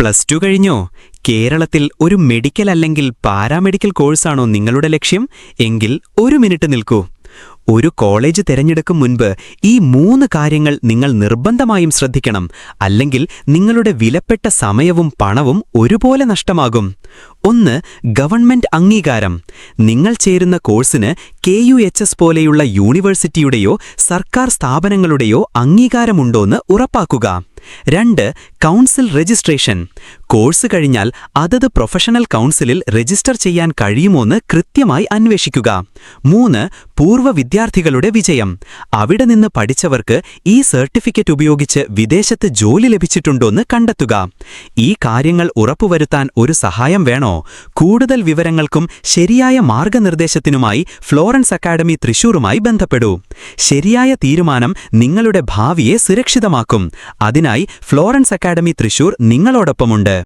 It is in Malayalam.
പ്ലസ് ടു കഴിഞ്ഞോ? കേരളത്തിൽ ഒരു മെഡിക്കൽ അല്ലെങ്കിൽ പാരാമെഡിക്കൽ കോഴ്സാണോ നിങ്ങളുടെ ലക്ഷ്യം? എങ്കിൽ ഒരു മിനിറ്റ് നിൽക്കൂ. ഒരു കോളേജ് തിരഞ്ഞെടുക്കും മുൻപ് ഈ മൂന്ന് കാര്യങ്ങൾ നിങ്ങൾ നിർബന്ധമായും ശ്രദ്ധിക്കണം. അല്ലെങ്കിൽ നിങ്ങളുടെ വിലപ്പെട്ട സമയവും പണവും ഒരുപോലെ നഷ്ടമാകും. ഒന്ന് ഗവൺമെന്റ് അംഗീകാരം. നിങ്ങൾ ചേരുന്ന കോഴ്സിന് കെ യു എച്ച് എസ് പോലെയുള്ള യൂണിവേഴ്സിറ്റിയുടെയോ സർക്കാർ സ്ഥാപനങ്ങളുടെയോ അംഗീകാരമുണ്ടോന്ന് ഉറപ്പാക്കുക. രണ്ട് കൗൺസിൽ രജിസ്ട്രേഷൻ. കോഴ്സ് കഴിഞ്ഞാൽ അതത് പ്രൊഫഷണൽ കൗൺസിലിൽ രജിസ്റ്റർ ചെയ്യാൻ കഴിയുമോന്ന് കൃത്യമായി അന്വേഷിക്കുക. മൂന്ന് പൂർവ വിദ്യാർത്ഥികളുടെ വിജയം. അവിടെ നിന്ന് പഠിച്ചവർക്ക് ഈ സർട്ടിഫിക്കറ്റ് ഉപയോഗിച്ച് വിദേശത്ത് ജോലി ലഭിച്ചിട്ടുണ്ടോന്ന് കണ്ടെത്തുക. ഈ കാര്യങ്ങൾ ഉറപ്പുവരുത്താൻ ഒരു സഹായം വേണോ? കൂടുതൽ വിവരങ്ങൾക്കും ശരിയായ മാർഗനിർദ്ദേശത്തിനുമായി ഫ്ലോറൻസ് അക്കാഡമി തൃശൂറുമായി ബന്ധപ്പെടൂ. ശരിയായ തീരുമാനം നിങ്ങളുടെ ഭാവിയെ സുരക്ഷിതമാക്കും. അതിനായി ഫ്ലോറൻസ് അക്കാഡമി തൃശൂർ നിങ്ങളോടൊപ്പമുണ്ട്